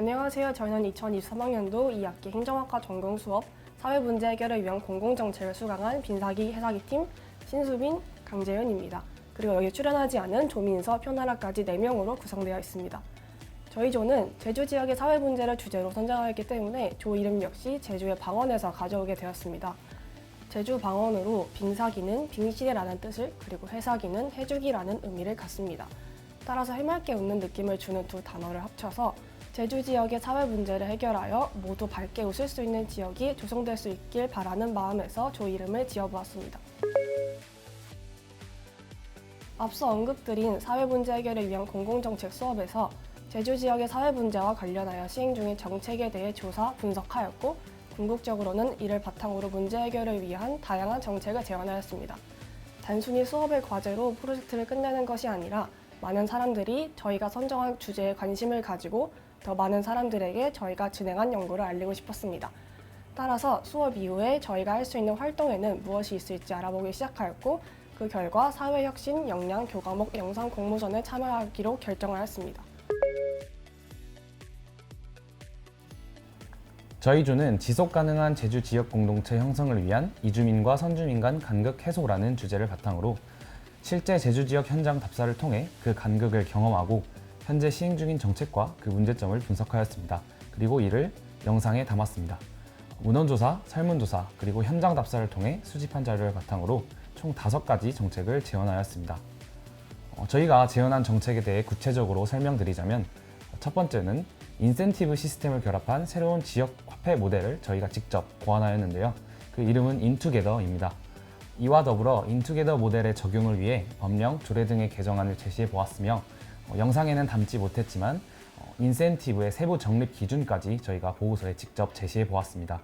안녕하세요. 저희는 2023학년도 2학기 행정학과 전공 수업 사회 문제 해결을 위한 공공정책을 수강한 빈사기 해사기팀 신수빈, 강재윤입니다. 그리고 여기 출연하지 않은 조민서, 표나라까지 4명으로 구성되어 있습니다. 저희 조는 제주 지역의 사회 문제를 주제로 선정하였기 때문에 조 이름 역시 제주의 방언에서 가져오게 되었습니다. 제주 방언으로 빙사기는 빙시대라는 뜻을 그리고 해사기는 해주기라는 의미를 갖습니다. 따라서 해맑게 웃는 느낌을 주는 두 단어를 합쳐서 제주 지역의 사회 문제를 해결하여 모두 밝게 웃을 수 있는 지역이 조성될 수 있길 바라는 마음에서 조 이름을 지어보았습니다. 앞서 언급드린 사회 문제 해결을 위한 공공정책 수업에서 제주 지역의 사회 문제와 관련하여 시행 중인 정책에 대해 조사, 분석하였고 궁극적으로는 이를 바탕으로 문제 해결을 위한 다양한 정책을 제안하였습니다. 단순히 수업의 과제로 프로젝트를 끝내는 것이 아니라 많은 사람들이 저희가 선정한 주제에 관심을 가지고 더 많은 사람들에게 저희가 진행한 연구를 알리고 싶었습니다. 따라서 수업 이후에 저희가 할 수 있는 활동에는 무엇이 있을지 알아보기 시작하였고 그 결과 사회혁신, 역량, 교과목, 영상 공모전에 참여하기로 결정하였습니다. 저희 조는 지속 가능한 제주 지역 공동체 형성을 위한 이주민과 선주민 간 간극 해소라는 주제를 바탕으로 실제 제주 지역 현장 답사를 통해 그 간극을 경험하고 현재 시행 중인 정책과 그 문제점을 분석하였습니다. 그리고 이를 영상에 담았습니다. 문헌조사, 설문조사, 그리고 현장 답사를 통해 수집한 자료를 바탕으로 총 다섯 가지 정책을 제언하였습니다. 어, 저희가 제언한 정책에 대해 구체적으로 설명드리자면 첫 번째는 인센티브 시스템을 결합한 새로운 지역 화폐 모델을 저희가 직접 고안하였는데요. 그 이름은 인투게더입니다. 이와 더불어 인투게더 모델의 적용을 위해 법령, 조례 등의 개정안을 제시해 보았으며 어, 영상에는 담지 못했지만 어, 인센티브의 세부 적립 기준까지 저희가 보고서에 직접 제시해 보았습니다.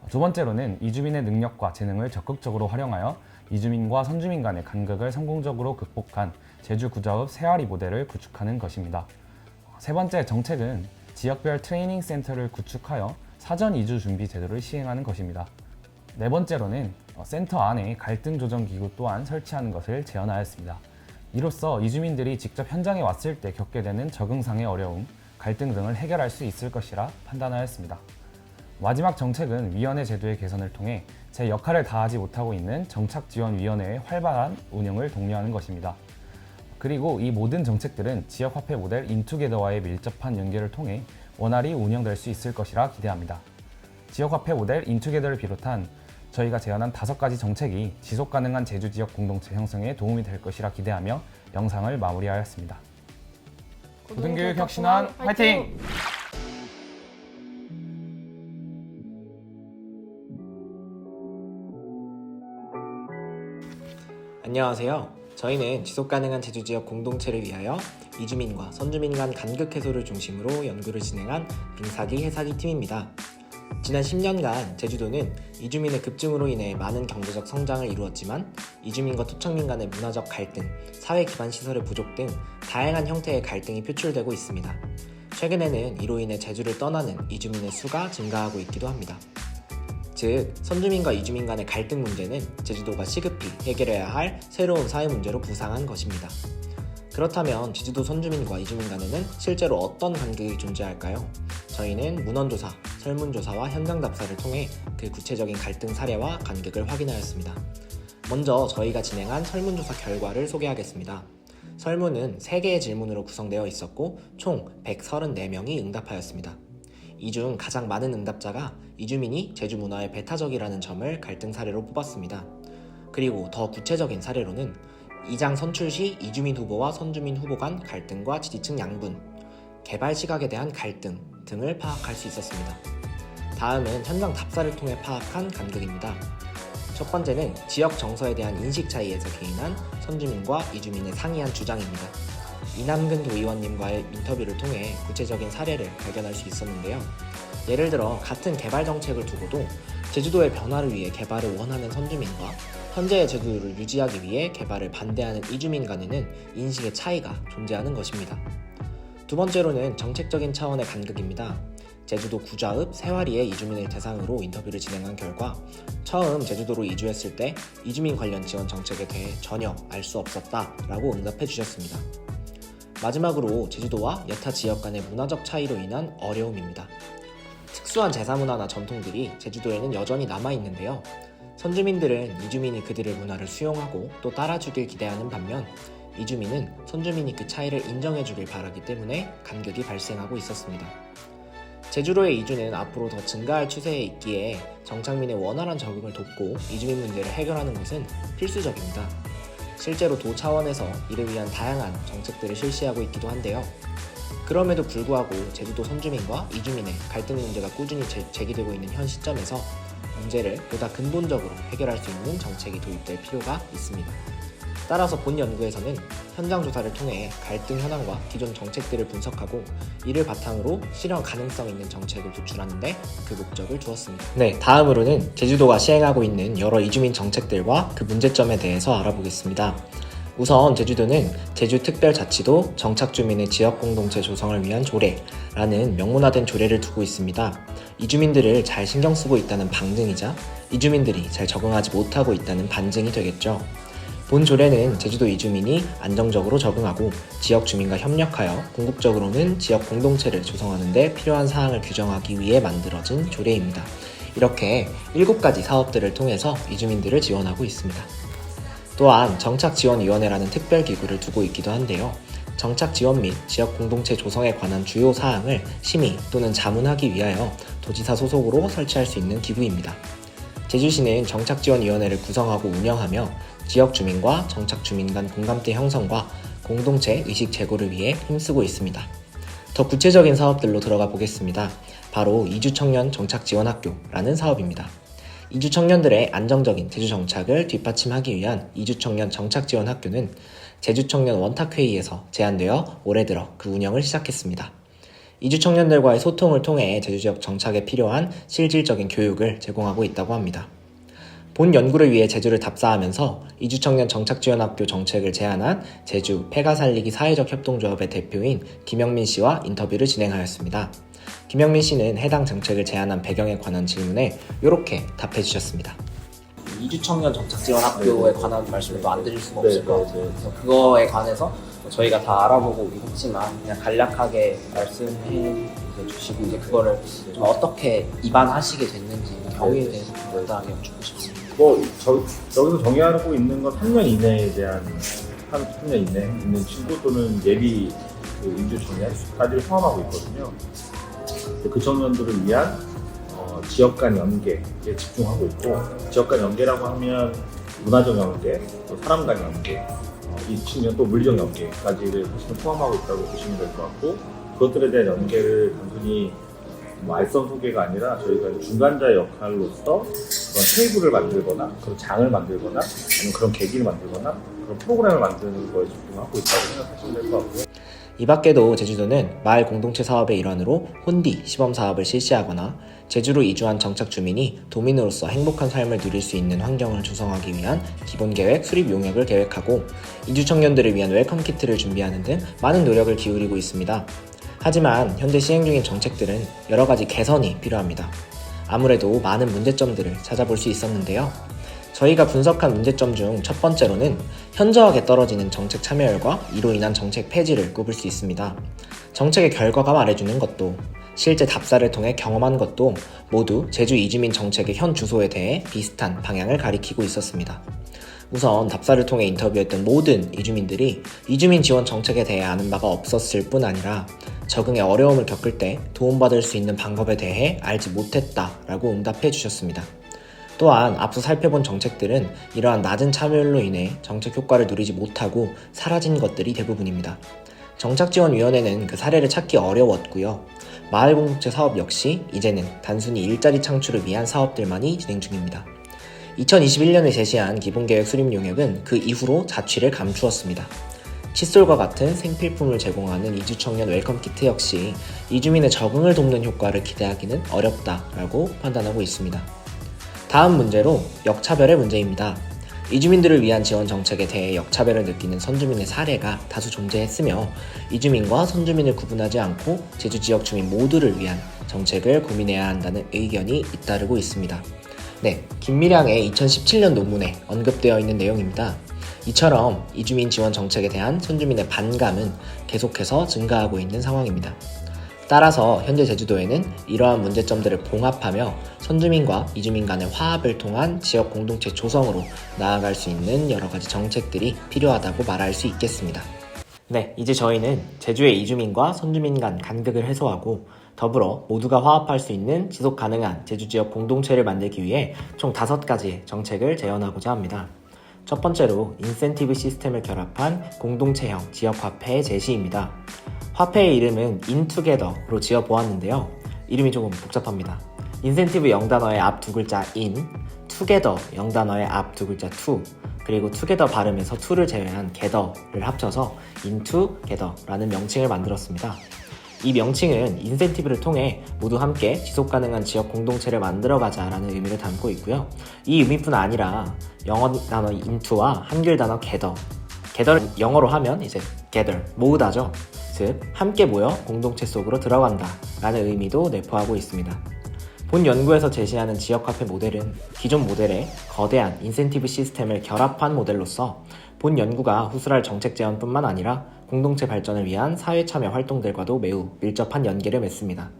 어, 두 번째로는 이주민의 능력과 재능을 적극적으로 활용하여 이주민과 선주민 간의 간극을 성공적으로 극복한 제주 구자읍 세아리 모델을 구축하는 것입니다. 세 번째 정책은 지역별 트레이닝 센터를 구축하여 사전 이주 준비 제도를 시행하는 것입니다. 네 번째로는 어, 센터 안에 갈등 조정 기구 또한 설치하는 것을 제안하였습니다. 이로써 이주민들이 직접 현장에 왔을 때 겪게 되는 적응상의 어려움, 갈등 등을 해결할 수 있을 것이라 판단하였습니다. 마지막 정책은 위원회 제도의 개선을 통해 제 역할을 다하지 못하고 있는 정착지원위원회의 활발한 운영을 독려하는 것입니다. 그리고 이 모든 정책들은 지역화폐 모델 인투게더와의 밀접한 연계를 통해 원활히 운영될 수 있을 것이라 기대합니다. 지역화폐 모델 인투게더를 비롯한 저희가 제안한 다섯 가지 정책이 지속 가능한 제주 지역 공동체 형성에 도움이 될 것이라 기대하며 영상을 마무리하였습니다. 고등교육 혁신원 화이팅! 안녕하세요. 저희는 지속 가능한 제주 지역 공동체를 위하여 이주민과 선주민 간 간극 해소를 중심으로 연구를 진행한 빙사기 해사기 팀입니다. 지난 10년간 제주도는 이주민의 급증으로 인해 많은 경제적 성장을 이루었지만 이주민과 토착민 간의 문화적 갈등, 사회 기반 시설의 부족 등 다양한 형태의 갈등이 표출되고 있습니다. 최근에는 이로 인해 제주를 떠나는 이주민의 수가 증가하고 있기도 합니다. 즉, 선주민과 이주민 간의 갈등 문제는 제주도가 시급히 해결해야 할 새로운 사회 문제로 부상한 것입니다. 그렇다면 제주도 선주민과 이주민 간에는 실제로 어떤 간극이 존재할까요? 저희는 문헌조사, 설문조사와 현장 답사를 통해 그 구체적인 갈등 사례와 간극을 확인하였습니다. 먼저 저희가 진행한 설문조사 결과를 소개하겠습니다. 설문은 3개의 질문으로 구성되어 있었고 총 134명이 응답하였습니다. 이 중 가장 많은 응답자가 이주민이 제주 문화에 배타적이라는 점을 갈등 사례로 뽑았습니다. 그리고 더 구체적인 사례로는 이장 선출 시 이주민 후보와 선주민 후보 간 갈등과 지지층 양분, 개발 시각에 대한 갈등 등을 파악할 수 있었습니다. 다음은 현장 답사를 통해 파악한 간극입니다. 첫 번째는 지역 정서에 대한 인식 차이에서 개인한 선주민과 이주민의 상이한 주장입니다. 이남근 도의원님과의 인터뷰를 통해 구체적인 사례를 발견할 수 있었는데요. 예를 들어 같은 개발 정책을 두고도 제주도의 변화를 위해 개발을 원하는 선주민과 현재의 제주도를 유지하기 위해 개발을 반대하는 이주민 간에는 인식의 차이가 존재하는 것입니다. 두 번째로는 정책적인 차원의 간극입니다. 제주도 구자읍 세화리의 이주민을 대상으로 인터뷰를 진행한 결과 처음 제주도로 이주했을 때 이주민 관련 지원 정책에 대해 전혀 알 수 없었다라고 응답해 주셨습니다. 마지막으로 제주도와 여타 지역 간의 문화적 차이로 인한 어려움입니다. 특수한 제사문화나 전통들이 제주도에는 여전히 남아있는데요. 선주민들은 이주민이 그들의 문화를 수용하고 또 따라주길 기대하는 반면 이주민은 선주민이 그 차이를 인정해주길 바라기 때문에 간격이 발생하고 있었습니다. 제주도의 이주는 앞으로 더 증가할 추세에 있기에 정착민의 원활한 적응을 돕고 이주민 문제를 해결하는 것은 필수적입니다. 실제로 도 차원에서 이를 위한 다양한 정책들을 실시하고 있기도 한데요. 그럼에도 불구하고 제주도 선주민과 이주민의 갈등 문제가 꾸준히 제, 제기되고 있는 현 시점에서 문제를 보다 근본적으로 해결할 수 있는 정책이 도입될 필요가 있습니다. 따라서 본 연구에서는 현장 조사를 통해 갈등 현황과 기존 정책들을 분석하고 이를 바탕으로 실현 가능성 있는 정책을 도출하는데 그 목적을 두었습니다. 네, 다음으로는 제주도가 시행하고 있는 여러 이주민 정책들과 그 문제점에 대해서 알아보겠습니다. 우선 제주도는 제주특별자치도 정착주민의 지역공동체 조성을 위한 조례라는 명문화된 조례를 두고 있습니다. 이주민들을 잘 신경 쓰고 있다는 방증이자 이주민들이 잘 적응하지 못하고 있다는 반증이 되겠죠. 본 조례는 제주도 이주민이 안정적으로 적응하고 지역 주민과 협력하여 궁극적으로는 지역 공동체를 조성하는 데 필요한 사항을 규정하기 위해 만들어진 조례입니다. 이렇게 7가지 사업들을 통해서 이주민들을 지원하고 있습니다. 또한 정착지원위원회라는 특별기구를 두고 있기도 한데요. 정착 지원 및 지역 공동체 조성에 관한 주요 사항을 심의 또는 자문하기 위하여 도지사 소속으로 설치할 수 있는 기구입니다. 제주시는 정착지원위원회를 구성하고 운영하며 지역 주민과 정착 주민 간 공감대 형성과 공동체 의식 제고를 위해 힘쓰고 있습니다. 더 구체적인 사업들로 들어가 보겠습니다. 바로 이주 청년 정착 지원 학교라는 사업입니다. 이주 청년들의 안정적인 제주 정착을 뒷받침하기 위한 이주 청년 정착 지원 학교는 제주 청년 원탁 회의에서 제안되어 올해 들어 그 운영을 시작했습니다. 이주 청년들과의 소통을 통해 제주 지역 정착에 필요한 실질적인 교육을 제공하고 있다고 합니다. 본 연구를 위해 제주를 답사하면서 이주 청년 정착 지원 학교 정책을 제안한 제주 폐가 살리기 사회적 협동조합의 대표인 김영민 씨와 인터뷰를 진행하였습니다. 김영민 씨는 해당 정책을 제안한 배경에 관한 질문에 이렇게 답해 주셨습니다. 이주청년 정착지원학교에 관한 말씀을 또안 드릴 수가 없을 것 같아요. 그래서 그거에 관해서 저희가 다 알아보고 있지만 그냥 간략하게 말씀해 주시고 이제 그거를 좀 어떻게 입안하시게 됐는지 경위에 대해서 좀 간단하게 여쭙고 싶습니다. 뭐 저, 여기서 정의하고 있는 건 3년 이내에 대한 3년 이내 있는 친구 또는 예비 그 인주 청년까지를 포함하고 있거든요. 그 청년들을 위한 어, 지역 간 연계에 집중하고 있고 지역 간 연계라고 하면 문화적 연계, 또 사람 간 연계, 어, 이 측면 또 물리적 연계까지를 사실 포함하고 있다고 보시면 될 것 같고 그것들에 대한 연계를 단순히 뭐 알선 소개가 아니라 저희가 중간자 역할로서 그런 테이블을 만들거나 그런 장을 만들거나 아니면 그런 계기를 만들거나 그런 프로그램을 만드는 거에 집중하고 있다고 생각하시면 될 것 같고요. 이 밖에도 제주도는 마을 공동체 사업의 일환으로 혼디 시범 사업을 실시하거나 제주로 이주한 정착 주민이 도민으로서 행복한 삶을 누릴 수 있는 환경을 조성하기 위한 기본 계획 수립 용역을 계획하고 이주 청년들을 위한 웰컴 키트를 준비하는 등 많은 노력을 기울이고 있습니다. 하지만 현재 시행 중인 정책들은 여러 가지 개선이 필요합니다. 아무래도 많은 문제점들을 찾아볼 수 있었는데요. 저희가 분석한 문제점 중 첫 번째로는 현저하게 떨어지는 정책 참여율과 이로 인한 정책 폐지를 꼽을 수 있습니다. 정책의 결과가 말해주는 것도 실제 답사를 통해 경험한 것도 모두 제주 이주민 정책의 현 주소에 대해 비슷한 방향을 가리키고 있었습니다. 우선 답사를 통해 인터뷰했던 모든 이주민들이 이주민 지원 정책에 대해 아는 바가 없었을 뿐 아니라 적응에 어려움을 겪을 때 도움받을 수 있는 방법에 대해 알지 못했다라고 응답해 주셨습니다. 또한 앞서 살펴본 정책들은 이러한 낮은 참여율로 인해 정책 효과를 누리지 못하고 사라진 것들이 대부분입니다. 정착지원위원회는 그 사례를 찾기 어려웠고요. 마을공동체 사업 역시 이제는 단순히 일자리 창출을 위한 사업들만이 진행 중입니다. 2021년에 제시한 기본계획 수립 용역은 그 이후로 자취를 감추었습니다. 칫솔과 같은 생필품을 제공하는 이주 청년 웰컴 키트 역시 이주민의 적응을 돕는 효과를 기대하기는 어렵다라고 판단하고 있습니다. 다음 문제로 역차별의 문제입니다. 이주민들을 위한 지원 정책에 대해 역차별을 느끼는 선주민의 사례가 다수 존재했으며 이주민과 선주민을 구분하지 않고 제주 지역 주민 모두를 위한 정책을 고민해야 한다는 의견이 잇따르고 있습니다. 네, 김미량의 2017년 논문에 언급되어 있는 내용입니다. 이처럼 이주민 지원 정책에 대한 선주민의 반감은 계속해서 증가하고 있는 상황입니다. 따라서 현재 제주도에는 이러한 문제점들을 봉합하며 선주민과 이주민 간의 화합을 통한 지역 공동체 조성으로 나아갈 수 있는 여러 가지 정책들이 필요하다고 말할 수 있겠습니다. 네, 이제 저희는 제주의 이주민과 선주민 간 간극을 해소하고 더불어 모두가 화합할 수 있는 지속 가능한 제주 지역 공동체를 만들기 위해 총 다섯 가지의 정책을 제안하고자 합니다. 첫 번째로 인센티브 시스템을 결합한 공동체형 지역 화폐의 제시입니다. 화폐의 이름은 인투게더로 지어 보았는데요. 이름이 조금 복잡합니다. 인센티브 0단어의 앞 두 글자 in, 투게더 0단어의 앞 두 글자 to, 그리고 투게더 발음에서 to를 제외한 gather를 합쳐서 인투게더라는 명칭을 만들었습니다. 이 명칭은 인센티브를 통해 모두 함께 지속 가능한 지역 공동체를 만들어가자라는 의미를 담고 있고요. 이 의미뿐 아니라 영어 단어 into와 한글 단어 gather, gather를 영어로 하면 이제 gather, 모으다죠. 즉, 함께 모여 공동체 속으로 들어간다라는 의미도 내포하고 있습니다. 본 연구에서 제시하는 지역화폐 모델은 기존 모델의 거대한 인센티브 시스템을 결합한 모델로서 본 연구가 후술할 정책 제안뿐만 아니라 공동체 발전을 위한 사회 참여 활동들과도 매우 밀접한 연계를 맺습니다.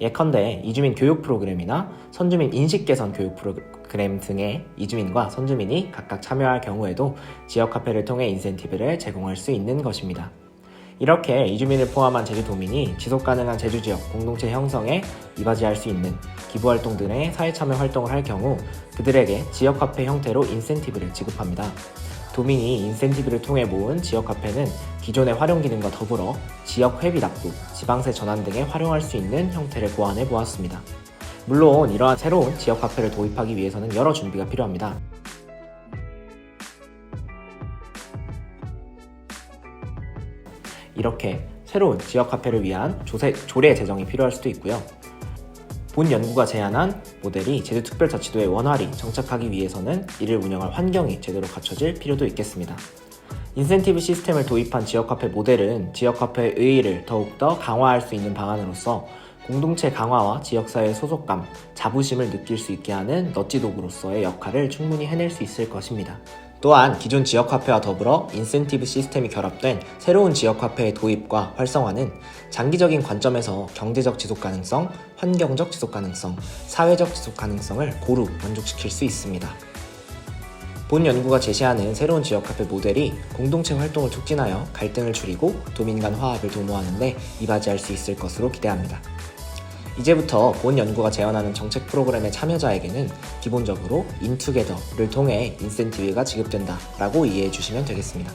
예컨대 이주민 교육 프로그램이나 선주민 인식 개선 교육 프로그램 등의 이주민과 선주민이 각각 참여할 경우에도 지역화폐를 통해 인센티브를 제공할 수 있는 것입니다. 이렇게 이주민을 포함한 제주도민이 지속 가능한 제주 지역 공동체 형성에 이바지할 수 있는 기부 활동 등의 사회 참여 활동을 할 경우 그들에게 지역 화폐 형태로 인센티브를 지급합니다. 도민이 인센티브를 통해 모은 지역 화폐는 기존의 활용 기능과 더불어 지역 회비 납부, 지방세 전환 등에 활용할 수 있는 형태를 고안해 보았습니다. 물론 이러한 새로운 지역 화폐를 도입하기 위해서는 여러 준비가 필요합니다. 이렇게 새로운 지역 화폐를 위한 조세, 조례 제정이 필요할 수도 있고요. 본 연구가 제안한 모델이 제주 특별자치도의 원활히 정착하기 위해서는 이를 운영할 환경이 제대로 갖춰질 필요도 있겠습니다. 인센티브 시스템을 도입한 지역화폐 모델은 지역화폐의 의의를 더욱더 강화할 수 있는 방안으로서 공동체 강화와 지역사회의 소속감, 자부심을 느낄 수 있게 하는 넛지 도구로서의 역할을 충분히 해낼 수 있을 것입니다. 또한 기존 지역화폐와 더불어 인센티브 시스템이 결합된 새로운 지역화폐의 도입과 활성화는 장기적인 관점에서 경제적 지속 가능성, 환경적 지속 가능성, 사회적 지속 가능성을 고루 만족시킬 수 있습니다. 본 연구가 제시하는 새로운 지역화폐 모델이 공동체 활동을 촉진하여 갈등을 줄이고 도민 간 화합을 도모하는 데 이바지할 수 있을 것으로 기대합니다. 이제부터 본 연구가 제안하는 정책 프로그램의 참여자에게는 기본적으로 인투게더를 통해 인센티브가 지급된다 라고 이해해 주시면 되겠습니다.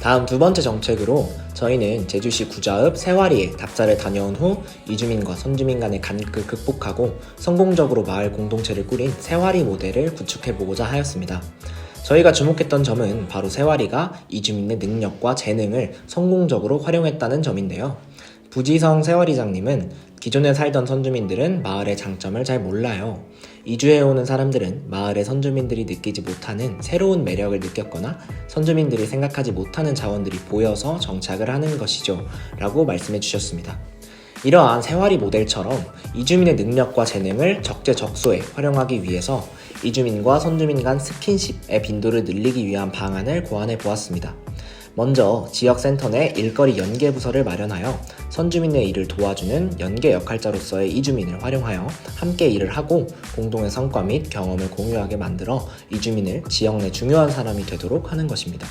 다음 두 번째 정책으로 저희는 제주시 구자읍 세와리에 답사를 다녀온 후 이주민과 선주민 간의 간극을 극복하고 성공적으로 마을 공동체를 꾸린 세와리 모델을 구축해 보고자 하였습니다. 저희가 주목했던 점은 바로 세와리가 이주민의 능력과 재능을 성공적으로 활용했다는 점인데요. 부지성 세월이장님은 기존에 살던 선주민들은 마을의 장점을 잘 몰라요. 이주해오는 사람들은 마을의 선주민들이 느끼지 못하는 새로운 매력을 느꼈거나 선주민들이 생각하지 못하는 자원들이 보여서 정착을 하는 것이죠. 라고 말씀해 주셨습니다. 이러한 세활이 모델처럼 이주민의 능력과 재능을 적재적소에 활용하기 위해서 이주민과 선주민 간 스킨십의 빈도를 늘리기 위한 방안을 고안해 보았습니다. 먼저 지역센터 내 일거리 연계 부서를 마련하여 선주민의 일을 도와주는 연계 역할자로서의 이주민을 활용하여 함께 일을 하고 공동의 성과 및 경험을 공유하게 만들어 이주민을 지역 내 중요한 사람이 되도록 하는 것입니다.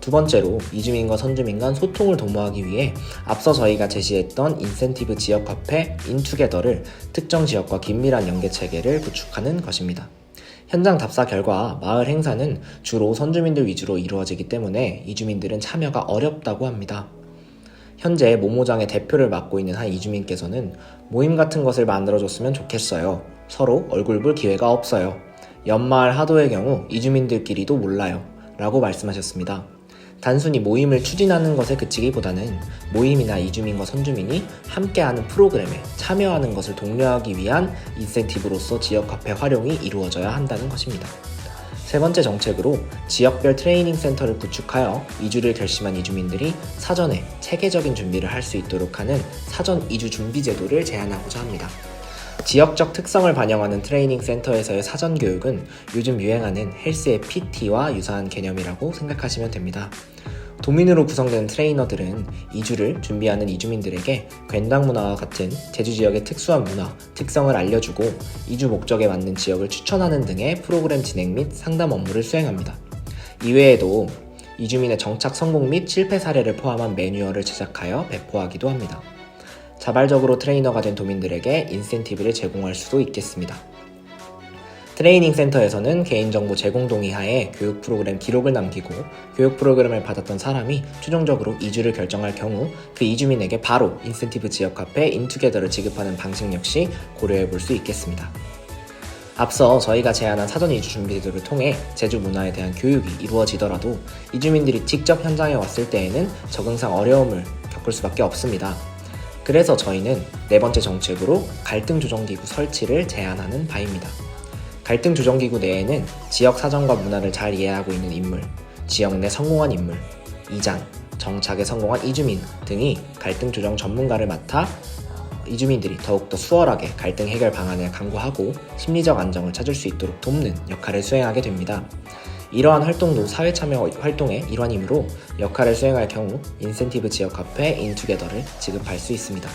두 번째로 이주민과 선주민 간 소통을 도모하기 위해 앞서 저희가 제시했던 인센티브 지역 화폐 인투게더를 특정 지역과 긴밀한 연계 체계를 구축하는 것입니다. 현장 답사 결과 마을 행사는 주로 선주민들 위주로 이루어지기 때문에 이주민들은 참여가 어렵다고 합니다. 현재 모모장의 대표를 맡고 있는 한 이주민께서는 모임 같은 것을 만들어줬으면 좋겠어요. 서로 얼굴 볼 기회가 없어요. 연마을 하도의 경우 이주민들끼리도 몰라요. 라고 말씀하셨습니다. 단순히 모임을 추진하는 것에 그치기보다는 모임이나 이주민과 선주민이 함께하는 프로그램에 참여하는 것을 독려하기 위한 인센티브로서 지역화폐 활용이 이루어져야 한다는 것입니다. 세 번째 정책으로 지역별 트레이닝 센터를 구축하여 이주를 결심한 이주민들이 사전에 체계적인 준비를 할 수 있도록 하는 사전 이주 준비 제도를 제안하고자 합니다. 지역적 특성을 반영하는 트레이닝 센터에서의 사전 교육은 요즘 유행하는 헬스의 PT와 유사한 개념이라고 생각하시면 됩니다. 도민으로 구성된 트레이너들은 이주를 준비하는 이주민들에게 괜당 문화와 같은 제주 지역의 특수한 문화, 특성을 알려주고 이주 목적에 맞는 지역을 추천하는 등의 프로그램 진행 및 상담 업무를 수행합니다. 이외에도 이주민의 정착 성공 및 실패 사례를 포함한 매뉴얼을 제작하여 배포하기도 합니다. 자발적으로 트레이너가 된 도민들에게 인센티브를 제공할 수도 있겠습니다. 트레이닝 센터에서는 개인정보 제공 동의 하에 교육 프로그램 기록을 남기고 교육 프로그램을 받았던 사람이 최종적으로 이주를 결정할 경우 그 이주민에게 바로 인센티브 지역 카페 인투게더를 지급하는 방식 역시 고려해 볼 수 있겠습니다. 앞서 저희가 제안한 사전 이주 준비제도를 통해 제주 문화에 대한 교육이 이루어지더라도 이주민들이 직접 현장에 왔을 때에는 적응상 어려움을 겪을 수밖에 없습니다. 그래서 저희는 네 번째 정책으로 갈등 조정기구 설치를 제안하는 바입니다. 갈등 조정기구 내에는 지역 사정과 문화를 잘 이해하고 있는 인물, 지역 내 성공한 인물, 이장, 정착에 성공한 이주민 등이 갈등 조정 전문가를 맡아 이주민들이 더욱더 수월하게 갈등 해결 방안을 강구하고 심리적 안정을 찾을 수 있도록 돕는 역할을 수행하게 됩니다. 이러한 활동도 사회 참여 활동의 일환이므로 역할을 수행할 경우 인센티브 지역 카페 인투게더를 지급할 수 있습니다.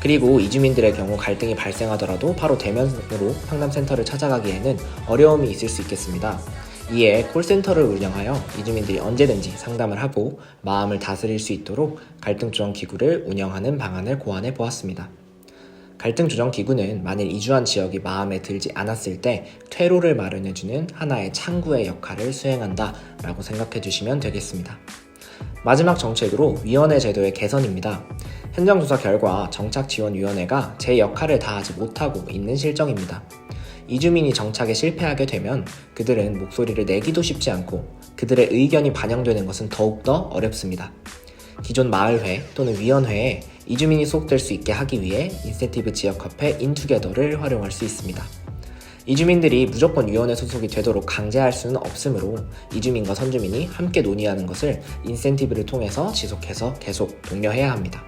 그리고 이주민들의 경우 갈등이 발생하더라도 바로 대면으로 상담센터를 찾아가기에는 어려움이 있을 수 있겠습니다. 이에 콜센터를 운영하여 이주민들이 언제든지 상담을 하고 마음을 다스릴 수 있도록 갈등 조정 기구를 운영하는 방안을 고안해 보았습니다. 갈등 조정 기구는 만일 이주한 지역이 마음에 들지 않았을 때 퇴로를 마련해주는 하나의 창구의 역할을 수행한다라고 생각해 주시면 되겠습니다. 마지막 정책으로 위원회 제도의 개선입니다. 현장 조사 결과 정착지원위원회가 제 역할을 다하지 못하고 있는 실정입니다. 이주민이 정착에 실패하게 되면 그들은 목소리를 내기도 쉽지 않고 그들의 의견이 반영되는 것은 더욱더 어렵습니다. 기존 마을회 또는 위원회에 이주민이 소속될 수 있게 하기 위해 인센티브 지역 카페 인투게더를 활용할 수 있습니다. 이주민들이 무조건 위원회 소속이 되도록 강제할 수는 없으므로 이주민과 선주민이 함께 논의하는 것을 인센티브를 통해서 지속해서 계속 독려해야 합니다.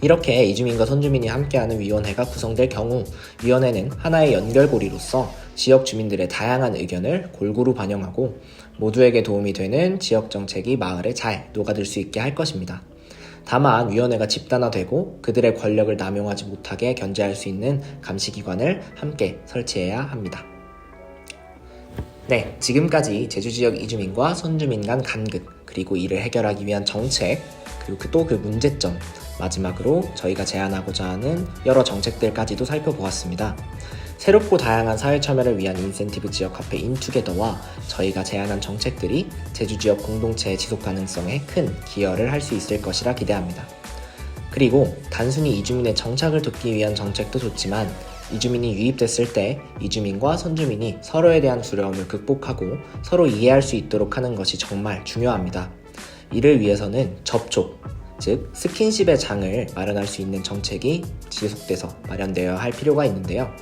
이렇게 이주민과 선주민이 함께하는 위원회가 구성될 경우 위원회는 하나의 연결고리로서 지역 주민들의 다양한 의견을 골고루 반영하고 모두에게 도움이 되는 지역 정책이 마을에 잘 녹아들 수 있게 할 것입니다. 다만 위원회가 집단화되고 그들의 권력을 남용하지 못하게 견제할 수 있는 감시기관을 함께 설치해야 합니다. 네, 지금까지 제주 지역 이주민과 선주민 간 간극, 그리고 이를 해결하기 위한 정책, 그리고 또 그 문제점, 마지막으로 저희가 제안하고자 하는 여러 정책들까지도 살펴보았습니다. 새롭고 다양한 사회 참여를 위한 인센티브 지역 카페 인투게더와 저희가 제안한 정책들이 제주 지역 공동체의 지속 가능성에 큰 기여를 할 수 있을 것이라 기대합니다. 그리고 단순히 이주민의 정착을 돕기 위한 정책도 좋지만 이주민이 유입됐을 때 이주민과 선주민이 서로에 대한 두려움을 극복하고 서로 이해할 수 있도록 하는 것이 정말 중요합니다. 이를 위해서는 접촉, 즉 스킨십의 장을 마련할 수 있는 정책이 지속돼서 마련되어야 할 필요가 있는데요.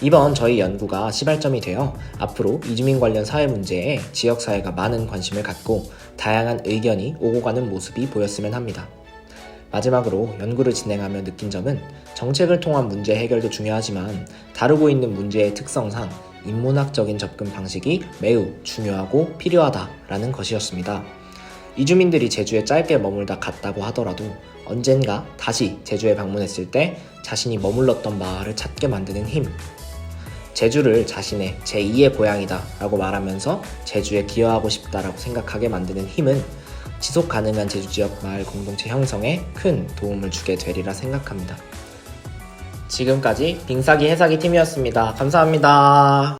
이번 저희 연구가 시발점이 되어 앞으로 이주민 관련 사회 문제에 지역사회가 많은 관심을 갖고 다양한 의견이 오고 가는 모습이 보였으면 합니다. 마지막으로 연구를 진행하며 느낀 점은 정책을 통한 문제 해결도 중요하지만 다루고 있는 문제의 특성상 인문학적인 접근 방식이 매우 중요하고 필요하다라는 것이었습니다. 이주민들이 제주에 짧게 머물다 갔다고 하더라도 언젠가 다시 제주에 방문했을 때 자신이 머물렀던 마을을 찾게 만드는 힘. 제주를 자신의 제2의 고향이다 라고 말하면서 제주에 기여하고 싶다라고 생각하게 만드는 힘은 지속 가능한 제주 지역 마을 공동체 형성에 큰 도움을 주게 되리라 생각합니다. 지금까지 빙사기 해사기 팀이었습니다. 감사합니다.